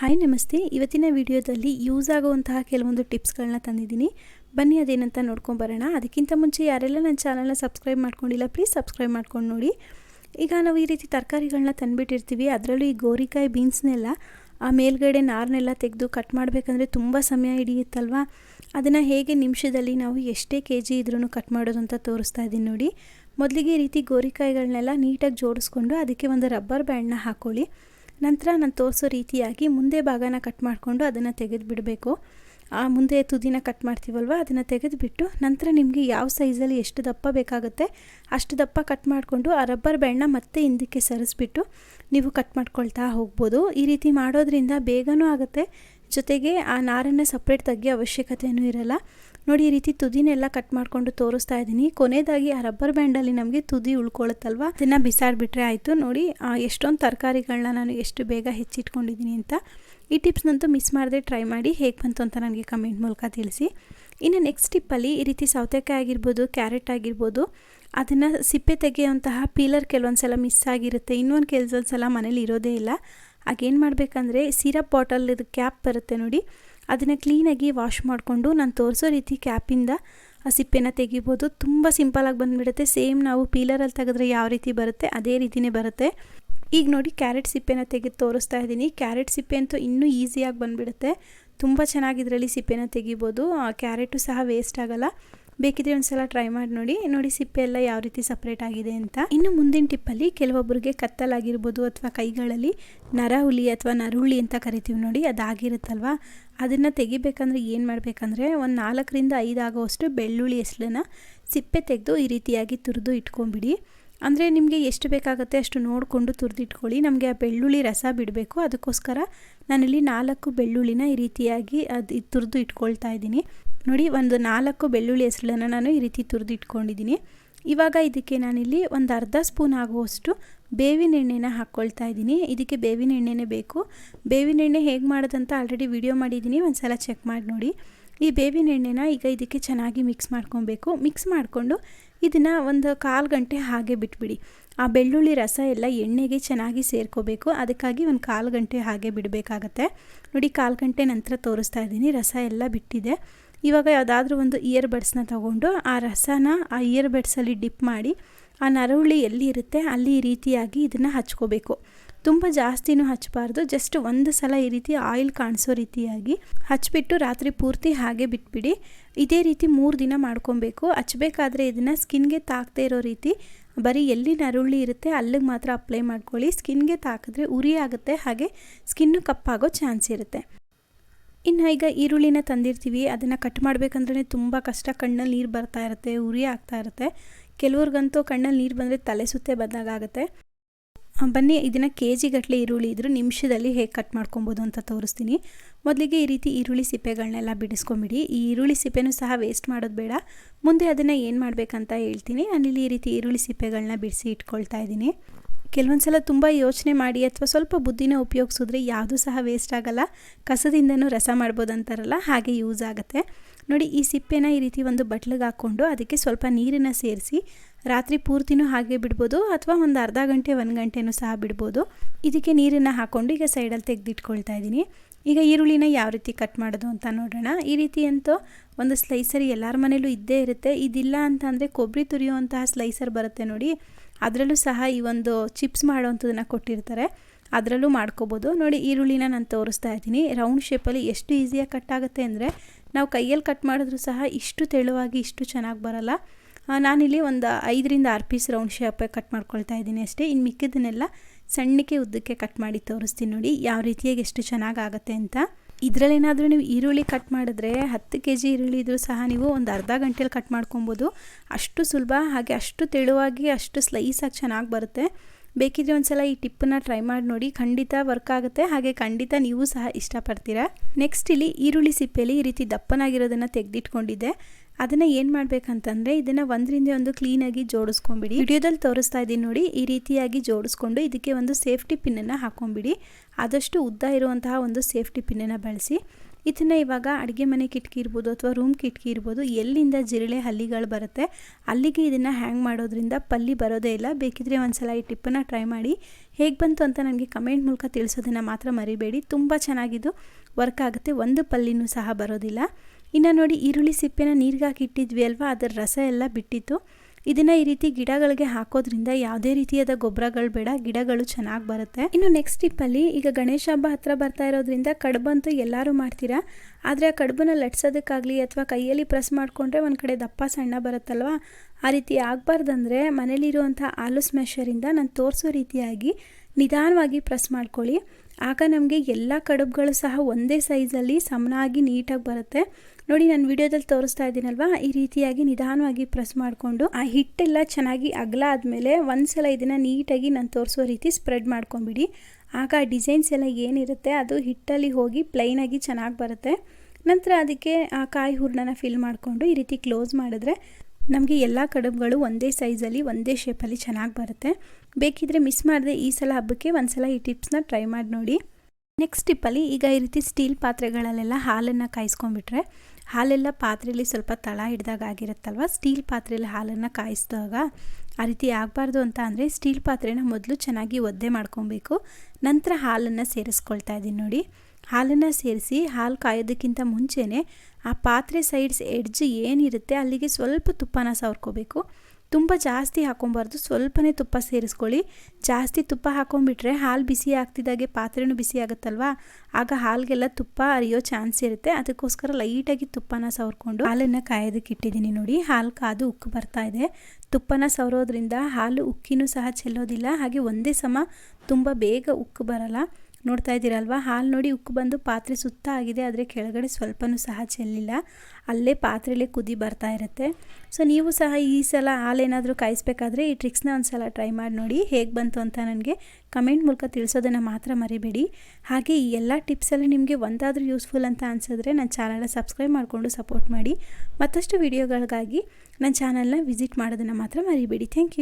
Hi ನಮಸ್ತೆ. ಇವತ್ತಿನ ವಿಡಿಯೋದಲ್ಲಿ ಯೂಸ್ ಆಗುವಂತಹ ಕೆಲವೊಂದು ಟಿಪ್ಸ್ಗಳನ್ನ ತಂದಿದ್ದೀನಿ. ಬನ್ನಿ, ಅದೇನಂತ ನೋಡ್ಕೊಂಬರೋಣ ಅದಕ್ಕಿಂತ ಮುಂಚೆ ಯಾರೆಲ್ಲ ನನ್ನ ಚಾನಲ್ನ ಸಬ್ಸ್ಕ್ರೈಬ್ ಮಾಡ್ಕೊಂಡಿಲ್ಲ ಪ್ಲೀಸ್ ಸಬ್ಸ್ಕ್ರೈಬ್ ಮಾಡ್ಕೊಂಡು ನೋಡಿ. ಈಗ ನಾವು ಈ ರೀತಿ ತರಕಾರಿಗಳನ್ನ ತಂದುಬಿಟ್ಟಿರ್ತೀವಿ. ಅದರಲ್ಲೂ ಈ ಗೋರಿಕಾಯಿ ಬೀನ್ಸ್ನೆಲ್ಲ ಆ ಮೇಲ್ಗಡೆ ನಾರನ್ನೆಲ್ಲ ತೆಗೆದು ಕಟ್ ಮಾಡಬೇಕಂದ್ರೆ ತುಂಬ ಸಮಯ ಹಿಡಿಯುತ್ತಲ್ವ? ಅದನ್ನು ಹೇಗೆ ನಿಮಿಷದಲ್ಲಿ ನಾವು ಎಷ್ಟೇ ಕೆ ಜಿ ಇದ್ರೂ ಕಟ್ ಮಾಡೋದು ಅಂತ ತೋರಿಸ್ತಾ ಇದ್ದೀನಿ ನೋಡಿ. ಮೊದಲಿಗೆ ಈ ರೀತಿ ಗೋರಿಕಾಯಿಗಳನ್ನೆಲ್ಲ ನೀಟಾಗಿ ಜೋಡಿಸ್ಕೊಂಡು ಅದಕ್ಕೆ ಒಂದು ರಬ್ಬರ್ ಬ್ಯಾಂಡ್ನ ಹಾಕ್ಕೊಳ್ಳಿ ನಂತರ ನಾನು ತೋರಿಸೋ ರೀತಿಯಾಗಿ ಮುಂದೆ ಭಾಗನ ಕಟ್ ಮಾಡಿಕೊಂಡು ಅದನ್ನು ತೆಗೆದು ಬಿಡಬೇಕು ಆ ಮುಂದೆ ತುದಿನ ಕಟ್ ಮಾಡ್ತೀವಲ್ವ? ಅದನ್ನು ತೆಗೆದುಬಿಟ್ಟು ನಂತರ ನಿಮಗೆ ಯಾವ ಸೈಜಲ್ಲಿ ಎಷ್ಟು ದಪ್ಪ ಬೇಕಾಗುತ್ತೆ ಅಷ್ಟು ದಪ್ಪ ಕಟ್ ಮಾಡಿಕೊಂಡು ಆ ರಬ್ಬರ್ ಬ್ಯಾಂಡ್ನ ಮತ್ತೆ ಹಿಂದಕ್ಕೆ ಸರಿಸ್ಬಿಟ್ಟು ನೀವು ಕಟ್ ಮಾಡ್ಕೊಳ್ತಾ ಹೋಗ್ಬೋದು. ಈ ರೀತಿ ಮಾಡೋದ್ರಿಂದ ಬೇಗನೂ ಆಗುತ್ತೆ. ಜೊತೆಗೆ ಆ ನಾರನ್ನು ಸಪ್ರೇಟ್ ತೆಗೆಯೋ ಅವಶ್ಯಕತೆಯೂ ಇರಲ್ಲ. ನೋಡಿ, ಈ ರೀತಿ ತುದಿನೆಲ್ಲ ಕಟ್ ಮಾಡಿಕೊಂಡು ತೋರಿಸ್ತಾ ಇದ್ದೀನಿ. ಕೊನೆಯದಾಗಿ ಆ ರಬ್ಬರ್ ಬ್ಯಾಂಡಲ್ಲಿ ನಮಗೆ ತುದಿ ಉಳ್ಕೊಳ್ಳುತ್ತಲ್ವ ಅದನ್ನು ಬಿಸಾಡಿಬಿಟ್ರೆ ಆಯಿತು. ನೋಡಿ ಎಷ್ಟೊಂದು ತರಕಾರಿಗಳನ್ನ ನಾನು ಎಷ್ಟು ಬೇಗ ಹೆಚ್ಚಿಟ್ಕೊಂಡಿದ್ದೀನಿ ಅಂತ. ಈ ಟಿಪ್ಸ್ನಂತೂ ಮಿಸ್ ಮಾಡದೆ ಟ್ರೈ ಮಾಡಿ. ಹೇಗೆ ಬಂತು ಅಂತ ನನಗೆ ಕಮೆಂಟ್ ಮೂಲಕ ತಿಳಿಸಿ. ಇನ್ನು ನೆಕ್ಸ್ಟ್ ಟಿಪ್ಪಲ್ಲಿ ಈ ರೀತಿ ಸೌತೆಕಾಯಿ ಆಗಿರ್ಬೋದು, ಕ್ಯಾರೆಟ್ ಆಗಿರ್ಬೋದು, ಅದನ್ನು ಸಿಪ್ಪೆ ತೆಗೆಯುವಂತಹ ಪೀಲರ್ ಕೆಲವೊಂದು ಸಲ ಮಿಸ್ ಆಗಿರುತ್ತೆ. ಇನ್ನೊಂದು ಕೆಲವೊಂದು ಸಲ ಮನೇಲಿ ಇರೋದೇ ಇಲ್ಲ. ಆಗೇನು ಮಾಡಬೇಕಂದ್ರೆ, ಸಿರಪ್ ಬಾಟಲ್ ಇದು ಕ್ಯಾಪ್ ಬರುತ್ತೆ ನೋಡಿ. ಅದನ್ನು ಕ್ಲೀನಾಗಿ ವಾಶ್ ಮಾಡಿಕೊಂಡು ನಾನು ತೋರಿಸೋ ರೀತಿ ಕ್ಯಾಪಿಂದ ಆ ಸಿಪ್ಪೆನ ತೆಗಿಬೋದು. ತುಂಬ ಸಿಂಪಲಾಗಿ ಬಂದುಬಿಡುತ್ತೆ. ಸೇಮ್ ನಾವು ಪೀಲರಲ್ಲಿ ತೆಗೆದ್ರೆ ಯಾವ ರೀತಿ ಬರುತ್ತೆ ಅದೇ ರೀತಿಯೇ ಬರುತ್ತೆ. ಈಗ ನೋಡಿ ಕ್ಯಾರೆಟ್ ಸಿಪ್ಪೆನ ತೆಗೆದು ತೋರಿಸ್ತಾ ಇದ್ದೀನಿ. ಕ್ಯಾರೆಟ್ ಸಿಪ್ಪೆ ಅಂತೂ ಇನ್ನೂ ಈಸಿಯಾಗಿ ಬಂದುಬಿಡುತ್ತೆ. ತುಂಬ ಚೆನ್ನಾಗಿ ಇದರಲ್ಲಿ ಸಿಪ್ಪೆನ ತೆಗಿಬೋದು. ಕ್ಯಾರೆಟು ಸಹ ವೇಸ್ಟ್ ಆಗೋಲ್ಲ. ಬೇಕಿದ್ರೆ ಒಂದು ಸಲ ಟ್ರೈ ಮಾಡಿ ನೋಡಿ. ನೋಡಿ ಸಿಪ್ಪೆ ಎಲ್ಲ ಯಾವ ರೀತಿ ಸಪ್ರೇಟ್ ಆಗಿದೆ ಅಂತ. ಇನ್ನು ಮುಂದಿನ ಟಿಪ್ಪಲ್ಲಿ ಕೆಲವೊಬ್ಬರಿಗೆ ಕತ್ತಲಾಗಿರ್ಬೋದು ಅಥವಾ ಕೈಗಳಲ್ಲಿ ನರ ಹುಲಿ ಅಥವಾ ನರುಳಿ ಅಂತ ಕರಿತೀವಿ ನೋಡಿ. ಅದಾಗಿರುತ್ತಲ್ವ? ಅದನ್ನು ತೆಗಿಬೇಕಂದ್ರೆ ಏನು ಮಾಡಬೇಕಂದ್ರೆ ಒಂದು ನಾಲ್ಕರಿಂದ ಐದು ಆಗೋವಷ್ಟು ಬೆಳ್ಳುಳ್ಳಿ ಹೆಸಳನ್ನ ಸಿಪ್ಪೆ ತೆಗೆದು ಈ ರೀತಿಯಾಗಿ ತುರಿದು ಇಟ್ಕೊಂಬಿಡಿ ಅಂದರೆ ನಿಮಗೆ ಎಷ್ಟು ಬೇಕಾಗುತ್ತೆ ಅಷ್ಟು ನೋಡಿಕೊಂಡು ತುರಿದಿಟ್ಕೊಳ್ಳಿ ನಮಗೆ ಆ ಬೆಳ್ಳುಳ್ಳಿ ರಸ ಬಿಡಬೇಕು. ಅದಕ್ಕೋಸ್ಕರ ನಾನಿಲ್ಲಿ ನಾಲ್ಕು ಬೆಳ್ಳುಳ್ಳಿನ ಈ ರೀತಿಯಾಗಿ ಅದು ತುರಿದು ಇಟ್ಕೊಳ್ತಾ ಇದ್ದೀನಿ. ನೋಡಿ, ಒಂದು ನಾಲ್ಕು ಬೆಳ್ಳುಳ್ಳಿ ಹೆಸಳನ್ನು ನಾನು ಈ ರೀತಿ ತುರಿದು ಇಟ್ಕೊಂಡಿದ್ದೀನಿ. ಇವಾಗ ಇದಕ್ಕೆ ನಾನಿಲ್ಲಿ ಒಂದು ಅರ್ಧ ಸ್ಪೂನ್ ಆಗುವಷ್ಟು ಬೇವಿನ ಎಣ್ಣೆನ ಹಾಕ್ಕೊಳ್ತಾ ಇದ್ದೀನಿ. ಇದಕ್ಕೆ ಬೇವಿನ ಎಣ್ಣೆನೇ ಬೇಕು. ಬೇವಿನ ಎಣ್ಣೆ ಹೇಗೆ ಮಾಡೋದಂತ ಆಲ್ರೆಡಿ ವಿಡಿಯೋ ಮಾಡಿದ್ದೀನಿ. ಒಂದು ಸಲ ಚೆಕ್ ಮಾಡಿ ನೋಡಿ. ಈ ಬೇವಿನ ಎಣ್ಣೆನ ಈಗ ಇದಕ್ಕೆ ಚೆನ್ನಾಗಿ ಮಿಕ್ಸ್ ಮಾಡ್ಕೊಬೇಕು. ಮಿಕ್ಸ್ ಮಾಡಿಕೊಂಡು ಇದನ್ನು ಒಂದು ಕಾಲು ಗಂಟೆ ಹಾಗೆ ಬಿಟ್ಬಿಡಿ. ಆ ಬೆಳ್ಳುಳ್ಳಿ ರಸ ಎಲ್ಲ ಎಣ್ಣೆಗೆ ಚೆನ್ನಾಗಿ ಸೇರ್ಕೋಬೇಕು. ಅದಕ್ಕಾಗಿ ಒಂದು ಕಾಲು ಗಂಟೆ ಹಾಗೆ ಬಿಡಬೇಕಾಗತ್ತೆ. ನೋಡಿ, ಕಾಲು ಗಂಟೆ ನಂತರ ತೋರಿಸ್ತಾ ಇದ್ದೀನಿ. ರಸ ಎಲ್ಲ ಬಿಟ್ಟಿದೆ. ಇವಾಗ ಯಾವುದಾದ್ರೂ ಒಂದು ಇಯರ್ ಬಡ್ಸ್ನ ತೊಗೊಂಡು ಆ ರಸನ ಆ ಇಯರ್ ಬಡ್ಸಲ್ಲಿ ಡಿಪ್ ಮಾಡಿ ಆ ನರಹುಳಿ ಎಲ್ಲಿ ಇರುತ್ತೆ ಅಲ್ಲಿ ಈ ರೀತಿಯಾಗಿ ಇದನ್ನು ಹಚ್ಕೋಬೇಕು. ತುಂಬ ಜಾಸ್ತಿನೂ ಹಚ್ಚಬಾರ್ದು ಜಸ್ಟ್ ಒಂದು ಸಲ ಈ ರೀತಿ ಆಯಿಲ್ ಕಾಣಿಸೋ ರೀತಿಯಾಗಿ ಹಚ್ಬಿಟ್ಟು ರಾತ್ರಿ ಪೂರ್ತಿ ಹಾಗೆ ಬಿಟ್ಬಿಡಿ. ಇದೇ ರೀತಿ ಮೂರು ದಿನ ಮಾಡ್ಕೊಬೇಕು. ಹಚ್ಬೇಕಾದ್ರೆ ಇದನ್ನು ಸ್ಕಿನ್ಗೆ ತಾಕದೇ ಇರೋ ರೀತಿ ಬರೀ ಎಲ್ಲಿ ನರುಳ್ಳಿ ಇರುತ್ತೆ ಅಲ್ಲಿಗೆ ಮಾತ್ರ ಅಪ್ಲೈ ಮಾಡ್ಕೊಳ್ಳಿ. ಸ್ಕಿನ್ಗೆ ತಾಕಿದ್ರೆ ಉರಿ ಆಗುತ್ತೆ. ಹಾಗೆ ಸ್ಕಿನ್ನು ಕಪ್ಪಾಗೋ ಚಾನ್ಸ್ ಇರುತ್ತೆ. ಇನ್ನು ಈಗ ಈರುಳ್ಳಿನ ತಂದಿರ್ತೀವಿ. ಅದನ್ನು ಕಟ್ ಮಾಡಬೇಕಂದ್ರೆ ತುಂಬ ಕಷ್ಟ. ಕಣ್ಣಲ್ಲಿ ನೀರು ಬರ್ತಾ ಇರುತ್ತೆ, ಉರಿ ಆಗ್ತಾ ಇರುತ್ತೆ. ಕೆಲವ್ರಿಗಂತೂ ಕಣ್ಣಲ್ಲಿ ನೀರು ಬಂದರೆ ತಲೆ ಸುತ್ತೆ ಬಂದಾಗುತ್ತೆ ಬನ್ನಿ, ಇದನ್ನು ಕೆ ಜಿ ಗಟ್ಟಲೆ ಈರುಳ್ಳಿ ಇದ್ದರೂ ನಿಮಿಷದಲ್ಲಿ ಹೇಗೆ ಕಟ್ ಮಾಡ್ಕೊಬೋದು ಅಂತ ತೋರಿಸ್ತೀನಿ. ಮೊದಲಿಗೆ ಈ ರೀತಿ ಈರುಳ್ಳಿ ಸಿಪ್ಪೆಗಳನ್ನೆಲ್ಲ ಬಿಡಿಸ್ಕೊಂಬಿಡಿ. ಈ ಈರುಳ್ಳಿ ಸಿಪ್ಪೆನೂ ಸಹ ವೇಸ್ಟ್ ಮಾಡೋದು ಬೇಡ. ಮುಂದೆ ಅದನ್ನು ಏನು ಮಾಡಬೇಕಂತ ಹೇಳ್ತೀನಿ. ನಾನಿಲ್ಲಿ ಈ ರೀತಿ ಈರುಳ್ಳಿ ಸಿಪ್ಪೆಗಳನ್ನ ಬಿಡಿಸಿ ಇಟ್ಕೊಳ್ತಾ ಇದ್ದೀನಿ. ಕೆಲವೊಂದು ಸಲ ತುಂಬ ಯೋಚನೆ ಮಾಡಿ ಅಥವಾ ಸ್ವಲ್ಪ ಬುದ್ಧಿನ ಉಪಯೋಗಿಸಿದ್ರೆ ಯಾವುದೂ ಸಹ ವೇಸ್ಟ್ ಆಗಲ್ಲ. ಕಸದಿಂದನೂ ರಸ ಮಾಡ್ಬೋದು ಅಂತಾರಲ್ಲ ಹಾಗೆ ಯೂಸ್ ಆಗುತ್ತೆ. ನೋಡಿ, ಈ ಸಿಪ್ಪೆನ ಈ ರೀತಿ ಒಂದು ಬಟ್ಲಿಗೆ ಹಾಕ್ಕೊಂಡು ಅದಕ್ಕೆ ಸ್ವಲ್ಪ ನೀರನ್ನು ಸೇರಿಸಿ, ರಾತ್ರಿ ಪೂರ್ತಿನೂ ಹಾಗೆ ಬಿಡ್ಬೋದು ಅಥವಾ ಒಂದು ಅರ್ಧ ಗಂಟೆ, ಒಂದು ಗಂಟೆನೂ ಸಹ ಬಿಡ್ಬೋದು. ಇದಕ್ಕೆ ನೀರನ್ನು ಹಾಕ್ಕೊಂಡು ಈಗ ಸೈಡಲ್ಲಿ ತೆಗೆದಿಟ್ಕೊಳ್ತಾ ಇದ್ದೀನಿ. ಈಗ ಈರುಳ್ಳಿನ ಯಾವ ರೀತಿ ಕಟ್ ಮಾಡೋದು ಅಂತ ನೋಡೋಣ. ಈ ರೀತಿ ಅಂತೂ ಒಂದು ಸ್ಲೈಸರ್ ಎಲ್ಲರ ಮನೇಲೂ ಇದ್ದೇ ಇರುತ್ತೆ. ಇದಿಲ್ಲ ಅಂತ ಅಂದರೆ ಕೊಬ್ಬರಿ ತುರಿಯುವಂತಹ ಸ್ಲೈಸರ್ ಬರುತ್ತೆ ನೋಡಿ. ಅದರಲ್ಲೂ ಸಹ ಈ ಒಂದು ಚಿಪ್ಸ್ ಮಾಡೋವಂಥದ್ದನ್ನು ಕೊಟ್ಟಿರ್ತಾರೆ. ಅದರಲ್ಲೂ ಮಾಡ್ಕೋಬೋದು. ನೋಡಿ, ಈರುಳ್ಳಿನ ನಾನು ತೋರಿಸ್ತಾ ಇದ್ದೀನಿ. ರೌಂಡ್ ಶೇಪಲ್ಲಿ ಎಷ್ಟು ಈಸಿಯಾಗಿ ಕಟ್ ಆಗುತ್ತೆ ಅಂದರೆ, ನಾವು ಕೈಯಲ್ಲಿ ಕಟ್ ಮಾಡಿದ್ರೂ ಸಹ ಇಷ್ಟು ತೆಳುವಾಗಿ ಇಷ್ಟು ಚೆನ್ನಾಗಿ ಬರಲ್ಲ. ನಾನಿಲ್ಲಿ ಒಂದು ಐದರಿಂದ ಆರು ಪೀಸ್ ರೌಂಡ್ ಶೇಪೇ ಕಟ್ ಮಾಡ್ಕೊಳ್ತಾ ಇದ್ದೀನಿ ಅಷ್ಟೇ. ಇನ್ನು ಮಿಕ್ಕಿದ್ದನ್ನೆಲ್ಲ ಸಣ್ಣಕ್ಕೆ ಉದ್ದಕ್ಕೆ ಕಟ್ ಮಾಡಿ ತೋರಿಸ್ತೀನಿ ನೋಡಿ, ಯಾವ ರೀತಿಯಾಗಿ ಎಷ್ಟು ಚೆನ್ನಾಗಿ ಆಗುತ್ತೆ ಅಂತ. ಇದರಲ್ಲೇನಾದರೂ ನೀವು ಈರುಳ್ಳಿ ಕಟ್ ಮಾಡಿದ್ರೆ ಹತ್ತು ಕೆ ಜಿ ಈರುಳ್ಳಿ ಇದ್ರೂ ಸಹ ನೀವು ಒಂದು ಅರ್ಧ ಗಂಟೆಯಲ್ಲಿ ಕಟ್ ಮಾಡ್ಕೊಬೋದು. ಅಷ್ಟು ಸುಲಭ, ಹಾಗೆ ಅಷ್ಟು ತೆಳುವಾಗಿ, ಅಷ್ಟು ಸ್ಲೈಸಾಗಿ ಚೆನ್ನಾಗಿ ಬರುತ್ತೆ. ಬೇಕಿದ್ರೆ ಒಂದು ಸಲ ಈ ಟಿಪ್ಪನ್ನ ಟ್ರೈ ಮಾಡಿ ನೋಡಿ, ಖಂಡಿತ ವರ್ಕ್ ಆಗುತ್ತೆ. ಹಾಗೆ ಖಂಡಿತ ನೀವು ಸಹ ಇಷ್ಟಪಡ್ತೀರಾ? ನೆಕ್ಸ್ಟ್ ಇಲ್ಲಿ ಈರುಳ್ಳಿ ಸಿಪ್ಪೆಯಲ್ಲಿ ಈ ರೀತಿ ದಪ್ಪನಾಗಿರೋದನ್ನು ತೆಗೆದಿಟ್ಕೊಂಡಿದ್ದೆ. ಅದನ್ನು ಏನು ಮಾಡಬೇಕಂತಂದರೆ ಇದನ್ನು ಒಂದರಿಂದ ಒಂದು ಕ್ಲೀನಾಗಿ ಜೋಡಿಸ್ಕೊಂಬಿಡಿ ವಿಡಿಯೋದಲ್ಲಿ ತೋರಿಸ್ತಾ ಇದ್ದೀನಿ ನೋಡಿ, ಈ ರೀತಿಯಾಗಿ ಜೋಡಿಸ್ಕೊಂಡು ಇದಕ್ಕೆ ಒಂದು ಸೇಫ್ಟಿ ಪಿನ್ನನ್ನು ಹಾಕೊಂಬಿಡಿ ಆದಷ್ಟು ಉದ್ದ ಇರುವಂತಹ ಒಂದು ಸೇಫ್ಟಿ ಪಿನ್ನನ್ನು ಬಳಸಿ. ಇದನ್ನು ಇವಾಗ ಅಡುಗೆ ಮನೆ ಕಿಟಕಿ ಇರ್ಬೋದು ಅಥವಾ ರೂಮ್ ಕಿಟಕಿ ಇರ್ಬೋದು, ಎಲ್ಲಿಂದ ಜಿರಳೆ ಹಲ್ಲಿಗಳು ಬರುತ್ತೆ, ಅಲ್ಲಿಗೆ ಇದನ್ನು ಹ್ಯಾಂಗ್ ಮಾಡೋದ್ರಿಂದ ಪಲ್ಲಿ ಬರೋದೇ ಇಲ್ಲ. ಬೇಕಿದ್ರೆ ಒಂದ್ಸಲ ಈ ಟಿಪ್ಪನ್ನು ಟ್ರೈ ಮಾಡಿ. ಹೇಗೆ ಬಂತು ಅಂತ ನನಗೆ ಕಮೆಂಟ್ ಮೂಲಕ ತಿಳಿಸೋದನ್ನು ಮಾತ್ರ ಮರಿಬೇಡಿ. ತುಂಬ ಚೆನ್ನಾಗಿದ್ದು ವರ್ಕ್ ಆಗುತ್ತೆ. ಒಂದು ಪಲ್ಲಿನೂ ಸಹ ಬರೋದಿಲ್ಲ. ಇನ್ನು ನೋಡಿ ಈರುಳ್ಳಿ ಸಿಪ್ಪೆನ ನೀರಿಗೆ ಹಾಕಿ ಇಟ್ಟಿದ್ವಿ ಅಲ್ವಾ? ಅದರ ರಸ ಎಲ್ಲ ಬಿಟ್ಟಿತ್ತು. ಇದನ್ನು ಈ ರೀತಿ ಗಿಡಗಳಿಗೆ ಹಾಕೋದ್ರಿಂದ ಯಾವುದೇ ರೀತಿಯಾದ ಗೊಬ್ಬರಗಳು ಬೇಡ, ಗಿಡಗಳು ಚೆನ್ನಾಗಿ ಬರುತ್ತೆ. ಇನ್ನು ನೆಕ್ಸ್ಟ್ ಟಿಪ್ಪಲ್ಲಿ ಈಗ ಗಣೇಶ ಹಬ್ಬ ಹತ್ರ ಬರ್ತಾ ಇರೋದ್ರಿಂದ ಕಡುಬಂತೂ ಎಲ್ಲರೂ ಮಾಡ್ತೀರಾ? ಆದರೆ ಆ ಕಡುಬನ್ನ ಲಟ್ಸೋದಕ್ಕಾಗಲಿ ಅಥವಾ ಕೈಯಲ್ಲಿ ಪ್ರೆಸ್ ಮಾಡಿಕೊಂಡ್ರೆ ಒಂದು ಕಡೆ ದಪ್ಪ ಸಣ್ಣ ಬರುತ್ತಲ್ವಾ? ಆ ರೀತಿ ಆಗಬಾರ್ದಂದ್ರೆ ಮನೇಲಿರುವಂಥ ಆಲು ಸ್ಮ್ಯಾಷರಿಂದ ನಾನು ತೋರಿಸೋ ರೀತಿಯಾಗಿ ನಿಧಾನವಾಗಿ ಪ್ರೆಸ್ ಮಾಡ್ಕೊಳ್ಳಿ. ಆಗ ನಮಗೆ ಎಲ್ಲ ಕಡುಬುಗಳು ಸಹ ಒಂದೇ ಸೈಜಲ್ಲಿ ಸಮನಾಗಿ ನೀಟಾಗಿ ಬರುತ್ತೆ. ನೋಡಿ, ನಾನು ವಿಡಿಯೋದಲ್ಲಿ ತೋರಿಸ್ತಾ ಇದ್ದೀನಲ್ವಾ? ಈ ರೀತಿಯಾಗಿ ನಿಧಾನವಾಗಿ ಪ್ರೆಸ್ ಮಾಡಿಕೊಂಡು, ಆ ಹಿಟ್ಟೆಲ್ಲ ಚೆನ್ನಾಗಿ ಅಗಲ ಆದಮೇಲೆ ಒಂದ್ಸಲ ಇದನ್ನು ನೀಟಾಗಿ ನಾನು ತೋರಿಸೋ ರೀತಿ ಸ್ಪ್ರೆಡ್ ಮಾಡ್ಕೊಂಬಿಡಿ. ಆಗ ಆ ಡಿಸೈನ್ಸ್ ಎಲ್ಲ ಏನಿರುತ್ತೆ, ಅದು ಹಿಟ್ಟಲ್ಲಿ ಹೋಗಿ ಪ್ಲೈನಾಗಿ ಚೆನ್ನಾಗಿ ಬರುತ್ತೆ. ನಂತರ ಅದಕ್ಕೆ ಆ ಕಾಯಿ ಹೂರ್ಣನ ಫಿಲ್ ಮಾಡಿಕೊಂಡು ಈ ರೀತಿ ಕ್ಲೋಸ್ ಮಾಡಿದ್ರೆ ನಮಗೆ ಎಲ್ಲ ಕಡುಬುಗಳು ಒಂದೇ ಸೈಜಲ್ಲಿ ಒಂದೇ ಶೇಪಲ್ಲಿ ಚೆನ್ನಾಗಿ ಬರುತ್ತೆ. ಬೇಕಿದ್ರೆ ಮಿಸ್ ಮಾಡದೆ ಈ ಸಲ ಹಬ್ಬಕ್ಕೆ ಒಂದು ಸಲ ಈ ಟಿಪ್ಸ್ನ ಟ್ರೈ ಮಾಡಿ ನೋಡಿ. ನೆಕ್ಸ್ಟ್ ಟಿಪ್ಪಲ್ಲಿ ಈಗ ಈ ರೀತಿ ಸ್ಟೀಲ್ ಪಾತ್ರೆಗಳಲ್ಲೆಲ್ಲ ಹಾಲನ್ನು ಕಾಯಿಸ್ಕೊಂಡ್ಬಿಟ್ರೆ ಹಾಲೆಲ್ಲ ಪಾತ್ರೆಯಲ್ಲಿ ಸ್ವಲ್ಪ ತಳ ಹಿಡ್ದಾಗ ಆಗಿರುತ್ತಲ್ವ? ಸ್ಟೀಲ್ ಪಾತ್ರೆಯಲ್ಲಿ ಹಾಲನ್ನು ಕಾಯಿಸಿದಾಗ ಆ ರೀತಿ ಆಗಬಾರ್ದು ಅಂತ ಅಂದರೆ ಸ್ಟೀಲ್ ಪಾತ್ರೆನ ಮೊದಲು ಚೆನ್ನಾಗಿ ಒದ್ದೆ ಮಾಡ್ಕೊಬೇಕು. ನಂತರ ಹಾಲನ್ನು ಸೇರಿಸ್ಕೊಳ್ತಾ ಇದ್ದೀನಿ ನೋಡಿ. ಹಾಲನ್ನು ಸೇರಿಸಿ ಹಾಲು ಕಾಯೋದಕ್ಕಿಂತ ಮುಂಚೆನೇ ಆ ಪಾತ್ರೆ ಸೈಡ್ಸ್ ಎಡ್ಜ್ ಏನಿರುತ್ತೆ ಅಲ್ಲಿಗೆ ಸ್ವಲ್ಪ ತುಪ್ಪನ ಸವರ್ಕೋಬೇಕು. ತುಂಬ ಜಾಸ್ತಿ ಹಾಕೊಬಾರ್ದು. ಸ್ವಲ್ಪನೇ ತುಪ್ಪ ಸೇರಿಸ್ಕೊಳ್ಳಿ. ಜಾಸ್ತಿ ತುಪ್ಪ ಹಾಕೊಂಡ್ಬಿಟ್ರೆ ಹಾಲು ಬಿಸಿ ಆಗ್ತಿದ್ದಾಗೆ ಪಾತ್ರೆನೂ ಬಿಸಿ ಆಗುತ್ತಲ್ವಾ? ಆಗ ಹಾಲಿಗೆಲ್ಲ ತುಪ್ಪ ಅರಿಯೋ ಚಾನ್ಸ್ ಇರುತ್ತೆ. ಅದಕ್ಕೋಸ್ಕರ ಲೈಟಾಗಿ ತುಪ್ಪನ ಸವರ್ಕೊಂಡು ಹಾಲನ್ನು ಕಾಯೋದಕ್ಕೆ ಇಟ್ಟಿದ್ದೀನಿ ನೋಡಿ. ಹಾಲು ಕಾದು ಉಕ್ಕು ಬರ್ತಾ ಇದೆ. ತುಪ್ಪನ ಸವರೋದ್ರಿಂದ ಹಾಲು ಉಕ್ಕಿನೂ ಸಹ ಚೆಲ್ಲೋದಿಲ್ಲ. ಹಾಗೆ ಒಂದೇ ಸಮ ತುಂಬ ಬೇಗ ಉಕ್ಕು ಬರಲ್ಲ. ನೋಡ್ತಾ ಇದ್ದೀರಲ್ವಾ? ಹಾಲು ನೋಡಿ ಉಕ್ಕು ಬಂದು ಪಾತ್ರೆ ಸುತ್ತ ಆಗಿದೆ. ಆದರೆ ಕೆಳಗಡೆ ಸ್ವಲ್ಪನೂ ಸಹ ಚೆಲ್ಲಿಲ್ಲ. ಅಲ್ಲೇ ಪಾತ್ರೆಲೇ ಕುದಿ ಬರ್ತಾ ಇರುತ್ತೆ. ಸೊ ನೀವು ಸಹ ಈ ಸಲ ಹಾಲೇನಾದರೂ ಕಾಯಿಸ್ಬೇಕಾದ್ರೆ ಈ ಟ್ರಿಕ್ಸ್ನ ಒಂದು ಸಲ ಟ್ರೈ ಮಾಡಿ ನೋಡಿ ಹೇಗೆ ಬಂತು ಅಂತ ನನಗೆ ಕಮೆಂಟ್ ಮೂಲಕ ತಿಳಿಸೋದನ್ನು ಮಾತ್ರ ಮರಿಬೇಡಿ. ಹಾಗೆ ಈ ಎಲ್ಲ ಟಿಪ್ಸಲ್ಲಿ ನಿಮಗೆ ಒಂದಾದರೂ ಯೂಸ್ಫುಲ್ ಅಂತ ಅನಿಸಿದ್ರೆ ನನ್ನ ಚಾನಲ್ನ ಸಬ್ಸ್ಕ್ರೈಬ್ ಮಾಡಿಕೊಂಡು ಸಪೋರ್ಟ್ ಮಾಡಿ. ಮತ್ತಷ್ಟು ವೀಡಿಯೋಗಳಿಗಾಗಿ ನನ್ನ ಚಾನಲ್ನ ವಿಸಿಟ್ ಮಾಡೋದನ್ನು ಮಾತ್ರ ಮರಿಬೇಡಿ. Thank you